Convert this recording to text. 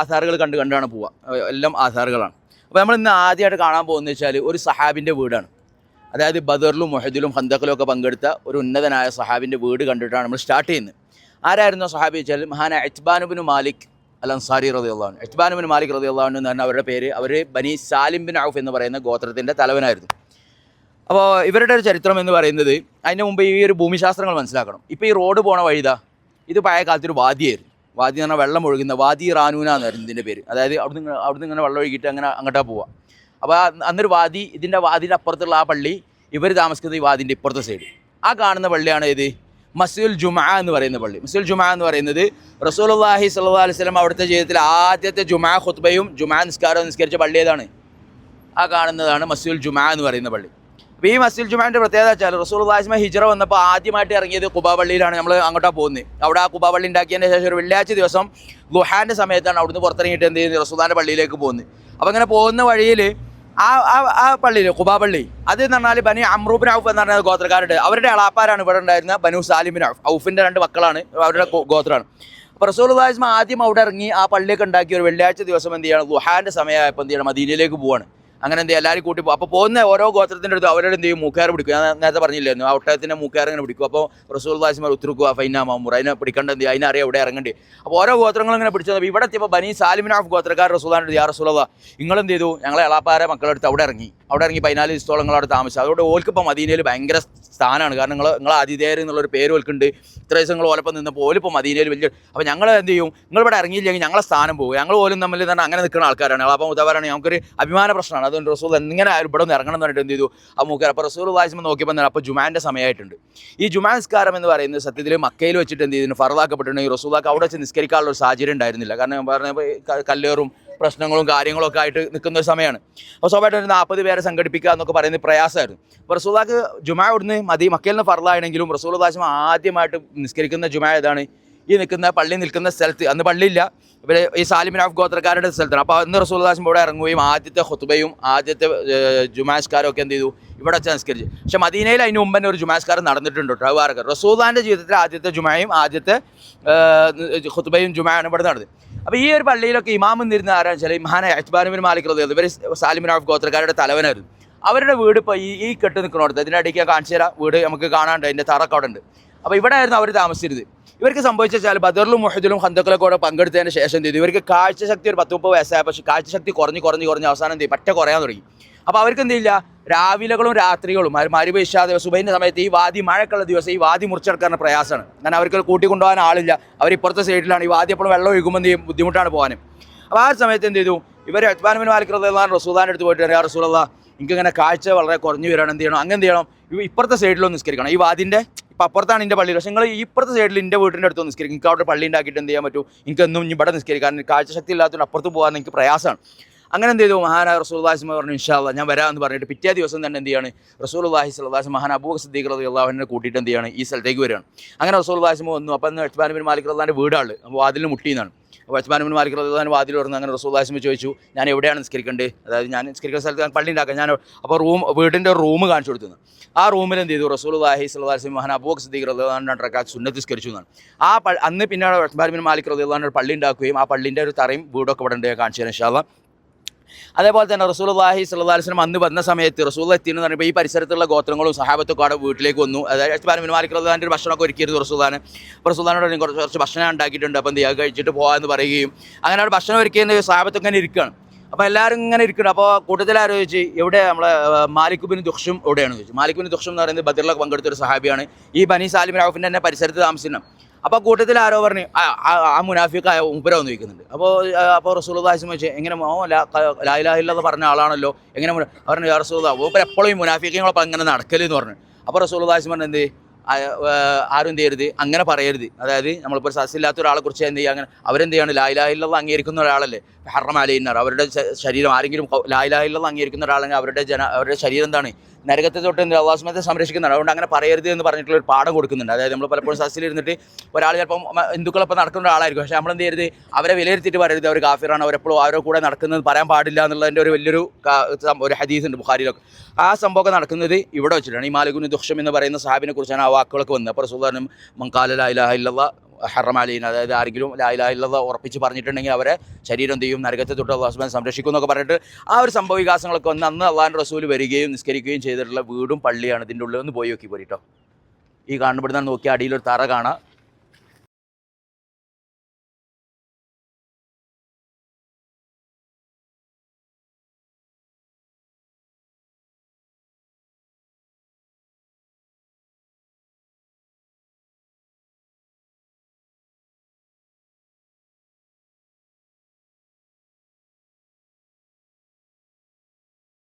ആധാറുകൾ കണ്ട് കണ്ടാണ് പോവുക. എല്ലാം ആധാറുകളാണ് അപ്പോൾ നമ്മൾ ഇന്ന് ആദ്യമായിട്ട് കാണാൻ പോകുന്നത് വെച്ചാൽ ഒരു സഹാബിന്റെ വീടാണ്. അതായത് ബദറിലും മൊഹദിലും ഹന്തക്കിലും ഒക്കെ പങ്കെടുത്ത ഒരു ഉന്നതനായ സഹാബിന്റെ വീട് കണ്ടിട്ടാണ് നമ്മൾ സ്റ്റാർട്ട് ചെയ്യുന്നത്. ആരായിരുന്നു സഹാബി വെച്ചാൽ മഹാന എച്ച്ബാനുബിന് മാലിക് അൽ അൻസാരി റതിയുള്ളതാണ് അജ്ബാനുബിൻ മാലിക് റതിയുള്ളതാണ് എന്ന് പറഞ്ഞാൽ അവരുടെ പേര് അവർ ബനി സാലിം ബിൻ ഔഫ് എന്ന് പറയുന്ന ഗോത്രത്തിന്റെ തലവനായിരുന്നു. അപ്പോൾ ഇവരുടെ ഒരു ചരിത്രം എന്ന് പറയുന്നത് അതിന് മുമ്പ് ഈ ഒരു ഭൂമിശാസ്ത്രങ്ങൾ മനസ്സിലാക്കണം. ഇപ്പോൾ ഈ റോഡ് പോണ വഴിതാ. ഇത് പഴയ കാലത്തൊരു വാദിയായിരുന്നു. വാദി എന്ന് പറഞ്ഞാൽ വെള്ളം ഒഴുകുന്ന വാദി റാനൂന എന്നായിരുന്നു ഇതിന്റെ പേര്. അതായത് അവിടുന്ന് അവിടുന്ന് ഇങ്ങനെ വെള്ളം ഒഴുകിയിട്ട് അങ്ങനെ അങ്ങോട്ടാ പോവുക അപ്പോൾ അന്നൊരു വാദി ഇതിന്റെ വാദിന്റെ അപ്പുറത്തുള്ള ആ പള്ളി ഇവർ താമസിക്കുന്നത് ഈ വാദിന്റെ ഇപ്പുറത്തെ സൈഡ് ആ കാണുന്ന പള്ളിയാണ് ഇത് മസ്ജിദുൽ ജുമാ എന്ന് പറയുന്ന പള്ളി. മസ്ജിദുൽ ജുമാ എന്ന് പറയുന്നത് സ്വല്ലല്ലാഹി അലൈഹി വസല്ലം അവിടുത്തെ ജീവിതത്തിൽ ആദ്യത്തെ ജുമാ ഖുത്ബയും ജുമാ നിസ്കാരവും നിസ്കരിച്ച പള്ളി ഏതാണ്? ആ കാണുന്നതാണ് മസ്ജിദുൽ ജുമാ എന്ന് പറയുന്ന പള്ളി. അപ്പോൾ ഈ മസ്ജിദ് ജുമാന്റെ പ്രത്യേകത വെച്ചാൽ റസൂൽ ഹിജറ വന്നപ്പോൾ ആദ്യമായിട്ട് ഇറങ്ങിയത് കുബാവള്ളിയിലാണ് നമ്മൾ അങ്ങോട്ടാണ് പോകുന്നത് അവിടെ ആ കുബാവള്ളി ഉണ്ടാക്കിയതിന് ശേഷം ഒരു വെള്ളിയാഴ്ച ദിവസം ലുഹാന്റെ സമയത്താണ് അവിടുന്ന് പുറത്തിറങ്ങിയിട്ട് എന്ത് ചെയ്യുന്നത്? റസൂദാന്റെ പള്ളിയിലേക്ക് പോകുന്നത് അപ്പോൾ അങ്ങനെ പോകുന്ന വഴിയിൽ ആ ആ പള്ളിയിൽ കുബാപള്ളി അത് എന്ന് പറഞ്ഞാൽ ബനി അമ്രൂബിൻ ഔഫ് എന്ന് പറഞ്ഞ ഗോത്രക്കാരുണ്ട്. അവരുടെ അളാപ്പാരാണ് ഇവിടെ ഉണ്ടായിരുന്ന ബനു സാലിബിൻ ഔഫ്. ഔഫിന്റെ രണ്ട് മക്കളാണ് അവരുടെ ഗോത്രമാണ്. അപ്പോൾ റസൂൽ ആദ്യം അവിടെ ഇറങ്ങി ആ പള്ളിയൊക്കെ ഉണ്ടാക്കി ഒരു വെള്ളിയാഴ്ച ദിവസം എന്ത് ചെയ്യണം? ലുഹാന്റെ സമയമായപ്പോൾ എന്ത് ചെയ്യണം? മദീനയിലേക്ക് പോവാണ്. അങ്ങനെ എന്ത് എല്ലാവരും കൂട്ടി അപ്പോൾ പോകുന്ന ഓരോ ഗോത്രത്തിന്റെ അടുത്ത് അവരോട് എന്ത് ചെയ്യും? മൂക്കാർ പിടിക്കും. ഞാൻ നേരത്തെ പറഞ്ഞില്ലായിരുന്നു. ആ ഒട്ടകത്തിന്റെ മൂക്കാർ ഇങ്ങനെ പിടിക്കും. അപ്പോൾ റസൂൽ വാസിമാർ ഉത്തരക്കുക ഫൈന മാമൂർ അതിനെ പിടിക്കേണ്ട എന്ത് അതിനെ അറിയാം ഇവിടെ ഇറങ്ങേണ്ടി. അപ്പോൾ ഓരോ ഗോത്രങ്ങളും ഇങ്ങനെ പിടിച്ചത് ഇവിടെ എത്തിയപ്പോൾ ബനി സാലിമിനാഫ് ഗോത്രക്കാർ റസൂലാന്റെ യാ നിങ്ങൾ എന്ത് ചെയ്തു? ഞങ്ങളെ എളാപ്പാരെ മക്കളെടുത്ത് അവിടെ ഇറങ്ങി. അവിടെ ഇറങ്ങി പതിനാല് ദിവസത്തോളം നിങ്ങൾ അവിടെ താമസിച്ചു. അതുകൊണ്ട് ഓൽക്ക് ഇപ്പോൾ മദീനയിൽ ഭയങ്കര സ്ഥാനമാണ് കാരണം നിങ്ങൾ നിങ്ങൾ ആതിഥേയർ എന്നുള്ളൊരു പേര് ഓൽക്കുണ്ട്. ഇത്ര ദിവസം നിങ്ങൾ ഓലപ്പം നിന്നപ്പോൾ ഓലിപ്പോൾ മദീനയിൽ വലിയ അപ്പോൾ ഞങ്ങൾ എന്ത് ചെയ്യും? നിങ്ങൾ ഇവിടെ ഇറങ്ങിയില്ലെങ്കിൽ ഞങ്ങളെ സ്ഥാനം പോകും. ഞങ്ങൾ ഓലും തമ്മിൽ തന്നെ അങ്ങനെ നിൽക്കുന്ന ആൾക്കാരാണ്. അപ്പോൾ ഉദാഹരണം ഞങ്ങൾക്കൊരു അഭിമാന പ്രശ്നമാണ്. അതുകൊണ്ട് റസൂൽ എങ്ങനെ ആയാലും ഇവിടെ നിന്ന് ഇറങ്ങണം എന്ന് പറഞ്ഞിട്ട് എന്ത് ചെയ്തു? ആ മൂക്കർ അപ്പോൾ റസൂൽ വായിച്ചുമ്പോൾ നോക്കിയപ്പോൾ തന്നെ അപ്പോൾ ജുമാന്റെ സമയമായിട്ടുണ്ട്. ഈ ജുമാ നിസ്കാരം എന്ന് പറയുന്നത് സത്യത്തിൽ മക്കയിൽ വെച്ചിട്ട് എന്ത് ചെയ്തിന് ഫറവാക്കപ്പെട്ടിട്ടുണ്ടെങ്കിൽ റസൂലാക്ക് അവിടെ വെച്ച് നിസ്കരിക്കാനുള്ള ഒരു സാഹചര്യം ഉണ്ടായിരുന്നില്ല. കാരണം ഞാൻ കല്ലേറും പ്രശ്നങ്ങളും കാര്യങ്ങളൊക്കെ ആയിട്ട് നിൽക്കുന്ന ഒരു സമയമാണ്. അപ്പോൾ സ്വാഭാവികമായിട്ട് ഒരു നാൽപ്പത് പേരെ സംഘടിപ്പിക്കുക എന്നൊക്കെ പറയുന്നത് പ്രയാസമായിരുന്നു. അപ്പോൾ റസൂലാക്ക് ജുമാ ഇവിടുന്ന് മതി മക്കയിൽ നിന്ന് ഫറലാണെങ്കിലും റസൂൽ ദാശം ആദ്യമായിട്ട് നിസ്കരിക്കുന്ന ജുമാ ഏതാണ്? ഈ നിൽക്കുന്ന പള്ളി നിൽക്കുന്ന സ്ഥലത്ത്. അന്ന് പള്ളിയില്ല ഇവിടെ ഈ സാലിമിൻ ഓഫ് ഗോത്രക്കാരുടെ സ്ഥലത്താണ്. അപ്പോൾ അന്ന് റസൂൽ ദാശം ഇവിടെ ഇറങ്ങുകയും ആദ്യത്തെ ഹുത്തുബയും ആദ്യത്തെ ജുമാസ്കാരം ഒക്കെ എന്ത് ചെയ്തു? ഇവിടെ വെച്ച് നിസ്കരിച്ചു. പക്ഷെ മദീനയിൽ അതിന് മുമ്പ് തന്നെ ഒരു ജുമാസ്കാരം നടന്നിട്ടുണ്ട് വേറെ റസൂദാന്റെ ജീവിതത്തിൽ ആദ്യത്തെ ജുമായും ആദ്യത്തെ ഹുത്തുബയും ജുമായാണ് ഇവിടെ നടന്നത്. അപ്പോൾ ഈ ഒരു പള്ളിയിലൊക്കെ ഇമാം നിന്നിരുന്ന ആരാണെന്ന് വെച്ചാൽ ഇമാന അജ്ബാനുബിൻ മാലിക് റളിയല്ലാഹു ഇവർ സാലിമിൻ ഓഫ് ഗോത്രക്കാരുടെ തലവനായിരുന്നു. അവരുടെ വീട് ഇപ്പോൾ ഈ ഈ കെട്ട് നിൽക്കണോടത്ത് ഇതിന്റെ അടിക്കാൻ കാണിച്ചു തരാം വീട് നമുക്ക് കാണാണ്ട് അതിന്റെ തറക്ക അവിടെ ഉണ്ട്. അപ്പോൾ ഇവിടെ ആയിരുന്നു അവർ താമസിച്ചിരുന്നത്. ഇവർക്ക് സംഭവിച്ച വെച്ചാൽ ബദറിലും മുഹദിലും ഹന്തക്കിലൊക്കെ കൂടെ പങ്കെടുത്തതിന് ശേഷം ചെയ്തു? ഇവർക്ക് കാഴ്ചശക്തി ഒരു പത്ത് മുപ്പത് വയസ്സായ പക്ഷേ കാഴ്ചശക്തി കുറഞ്ഞ് കുറഞ്ഞ് കുറഞ്ഞ് അവസാനം ചെയ്യും പറ്റ കുറയാൻ തുടങ്ങി. അപ്പോൾ അവർക്ക് എന്ത് ചെയ്യില്ല? രാവിലകളും രാത്രികളും. മരുപേശാതെ സുബൈന്റെ സമയത്ത് ഈ വാദി മഴക്കുള്ള ദിവസം ഈ വാദി മുറിച്ചെടുക്കാൻ പ്രയാസമാണ്. കാരണം അവർക്ക് കൂട്ടിക്കൊണ്ടുപോകാൻ ആളില്ല. അവർ ഇപ്പുറത്തെ സൈഡിലാണ്. ഈ വാദി എപ്പോഴും വെള്ളം ഒഴുകുമ്പോൾ എന്ത് ചെയ്യും? ബുദ്ധിമുട്ടാണ് പോകാനും. അപ്പോൾ ആ സമയത്ത് എന്ത് ചെയ്തു? ഇവർ അത്മാനബിൻ മാലിക് റഹ്ലാൻ റസൂദാന്റെ അടുത്ത് പോയിട്ട് പറയാം റസൂലുള്ള എനിക്ക് ഇങ്ങനെ കാഴ്ച വളരെ കുറഞ്ഞു വരണം എന്ത് ചെയ്യണം? അങ്ങനെ എന്ത് ചെയ്യണം? ഇപ്പുറത്തെ സൈഡിലൊന്ന് നിസ്കരിക്കണം. ഈ വാദിന്റെ ഇപ്പം അപ്പുറത്താണ് എന്റെ പള്ളി പക്ഷേ നിങ്ങൾ ഇപ്പുറത്തെ സൈഡിൽ എന്റെ വീട്ടിന്റെ അടുത്ത് നിസ്കരിക്കും. എനിക്ക് അവിടെ പള്ളി ഉണ്ടാക്കിയിട്ട് എന്ത് ചെയ്യാൻ പറ്റും? എനിക്കൊന്നും ഇവിടെ നിസ്കരിക്കാൻ കാഴ്ചശക്തി ഇല്ലാത്തതുകൊണ്ട് അപ്പുറത്ത് പോകാൻ എനിക്ക് പ്രയാസമാണ്. അങ്ങനെ എന്ത് ചെയ്തു? മഹാനായ റസൂൽ വാസിമ പറഞ്ഞു ഇൻഷാല്ല ഞാൻ വരാമെന്ന് പറഞ്ഞിട്ട് പിറ്റേ ദിവസം തന്നെ എന്ത് ചെയ്യാണ്? റസൂൽ വാഹി സ്വലാസ് മഹാൻ അബൂ സദ്ദീഖ് റതി അള്ളാഹുവിനെ കൂട്ടിയിട്ട് എന്ത് ചെയ്യാണ്? ഈ സ്ഥലത്തേക്ക് വരികയാണ്. അങ്ങനെ റസൂൽ വാസിമ വന്നു. അപ്പം അജ്മാൻ ബിൻ മാലിക് റഹ്ലാന്റെ വീടാണ്. അപ്പോൾ വാതിലിന് മുട്ടിയെന്നാണ് ബിൻ മാലിക് റഹ്ലാൻ വാതിൽ തുറന്ന് അങ്ങനെ റസൂൽ വാസിമ ചോദിച്ചു ഞാൻ എവിടെയാണ് നിസ്കരിക്കേണ്ടത് അതായത് ഞാൻ നിസ്കരിക്കുന്ന സ്ഥലത്ത് ഞാൻ പള്ളി ഉണ്ടാക്കാം. ഞാൻ അപ്പോൾ റൂം വീടിന്റെ റൂം കാണിച്ചു കൊടുത്തു. ആ റൂമിൽ എന്ത് ചെയ്തു? റസൂൽ വാഹി സ്വലാസ് മഹാൻ അബൂ സദ്ദീഖ് റഹ്ലാൻ റക്കാത്ത് സുന്നത്ത് നിസ്കരിച്ചു എന്നാണ്. ആ അന്ന് പിന്നെ അജ്മാൻ ബിൻ മാലിക് റഹ്ലാൻ പള്ളി ഉണ്ടാക്കുകയും ആ പള്ളിന്റെ ഒരു തറയും വീടൊക്കെ ഇവിടെ ഉണ്ട്. കാണിച്ചു തരാം ഇൻഷാല്ലാ അതേപോലെ തന്നെ റസൂൽഹി സ്വല്ലാസ്ലം അന്ന് വന്ന സമയത്ത് റസൂൽ എത്തിയെന്ന് പറയുമ്പോൾ ഈ പരിസരത്തുള്ള ഗോത്രങ്ങളും സഹാബത്തൊക്കെ അവിടെ വീട്ടിലേക്ക് വന്നു. അതായത് മാലിക് റഹ്ലാന്റെ ഒരു ഭക്ഷണമൊക്കെ ഒരുക്കിയിരുന്നു റസൂദാൻ അപ്പോൾ റസൂദാനോട് കുറച്ച് കുറച്ച് ഭക്ഷണം ഉണ്ടാക്കിയിട്ടുണ്ട് അപ്പം ചെയ്യുക കഴിച്ചിട്ട് പോകാമെന്ന് പറയുകയും അങ്ങനെ അവിടെ ഭക്ഷണം ഒരുക്കിയെന്ന് സഹാബത്തൊക്കെ ഇങ്ങനെ ഇരിക്കുകയാണ് അപ്പോൾ എല്ലാവരും ഇങ്ങനെ ഇരിക്കണം അപ്പോൾ കൂട്ടത്തിൽ ആലോചിച്ച് എവിടെ നമ്മളെ മാലിക്കുബിന് ദുഷും എവിടെയാണ് ചോദിച്ചു. മാലിക്കുബിന് ദുഷം എന്ന് പറയുന്നത് ബദറിലൊക്കെ പങ്കെടുത്ത ഒരു സഹാബിയാണ് ഈ ബനി ആലിമിൻ ഔഫിന്റെ തന്നെ പരിസരത്ത് താമസിക്കണം അപ്പോൾ കൂട്ടത്തിൽ ആരോ പറഞ്ഞു ആ മുനാഫിക്കായ ഉപ്പര വന്ന് ചോദിക്കുന്നുണ്ട്. അപ്പോൾ അപ്പോൾ റസൂൽ ദാസിം വെച്ച് എങ്ങനെ ഓ ലായിലാഹില്ലെന്ന് പറഞ്ഞ ആളാണല്ലോ എങ്ങനെ പറഞ്ഞു റസൂൽ മൂപ്പർ എപ്പോഴും ഈ മുനാഫിക്കങ്ങളൊപ്പം അങ്ങനെ നടക്കലെന്ന് പറഞ്ഞു. അപ്പോൾ റസൂൽ ദാസിം പറഞ്ഞു എന്ത് ആരും എന്ത് ചെയ്യരുത് അങ്ങനെ പറയരുത്. അതായത് നമ്മളിപ്പോൾ സസ്സില്ലാത്ത ഒരാളെ കുറിച്ച് എന്ത് ചെയ്യുക അങ്ങനെ അവരെന്ത് ചെയ്യാണ് ലായിലാഹില്ലാതെ അംഗീകരിക്കുന്ന ഒരാളല്ലേ ഹറം അലയിന്നാർ അവരുടെ ശരീരം ആരെങ്കിലും ലായിലായില്ലെന്ന് അംഗീകരിക്കുന്ന ഒരാളെങ്കിൽ അവരുടെ ജന അവരുടെ ശരീരം എന്താണ്? നരകത്തെ തൊട്ട് എന്ത് അള്ളാസ്മത്തെ സംരക്ഷിക്കുന്നതാണ് അതുകൊണ്ട് അങ്ങനെ പറയരുത് എന്ന് പറഞ്ഞിട്ടുള്ള ഒരു പാഠം കൊടുക്കുന്നുണ്ട്. അതായത് നമ്മൾ പലപ്പോഴും സസ്സിലിരുന്നിട്ട് ഒരാൾ ചിലപ്പം ഹിന്ദുക്കളൊപ്പം നടക്കുന്ന ഒരാളായിരിക്കും. പക്ഷേ നമ്മൾ എന്ത് ചെയ്യരുത്? അവരെ വിലയിരുത്തിയിട്ട് പറയരുത്. അവർ കാഫിറാണ്. അവരെപ്പോഴും അവരുടെ കൂടെ നടക്കുന്നത് പറയാൻ പാടില്ല എന്നുള്ളതിന്റെ ഒരു വലിയൊരു ഒരു ഹദീസ് ഉണ്ട് ബുഖാരിയിലൊക്കെ. ആ സംഭവമൊക്കെ നടക്കുന്നത് ഇവിടെ വെച്ചിട്ടാണ്. ഈ മാലികുന് ദുഷം എന്ന് പറയുന്ന സാഹിബിനെ കുറിച്ചാണ് ആ വാക്കുകളൊക്കെ വന്നത്. അപ്പോൾ സുൽത്താനും മങ്കാല ഇലാഹ ഇല്ലല്ലാ ഹറമാലീൻ അതായത് ആരെങ്കിലും ലായിലായില്ലത ഉറപ്പിച്ച് പറഞ്ഞിട്ടുണ്ടെങ്കിൽ അവരെ ശരീരം എന്ത് ചെയ്യും നരകത്തെ തൊട്ട് ഹസ്ബൻഡ് സംരക്ഷിക്കും എന്നൊക്കെ പറഞ്ഞിട്ട് ആ ഒരു സംഭവ വികാസങ്ങളൊക്കെ ഒന്ന് അന്ന് അള്ളാഹിന്റെ റസൂൽ വരികയും നിസ്കരിക്കുകയും ചെയ്തിട്ടുള്ള വീടും പള്ളിയാണ് ഇതിന്റെ ഉള്ളിൽ ഒന്ന് പോയി നോക്കി പോരിട്ടോ ഈ കാണപ്പെടുന്ന നോക്കി അടിയിലൊരു തറ കാണാം.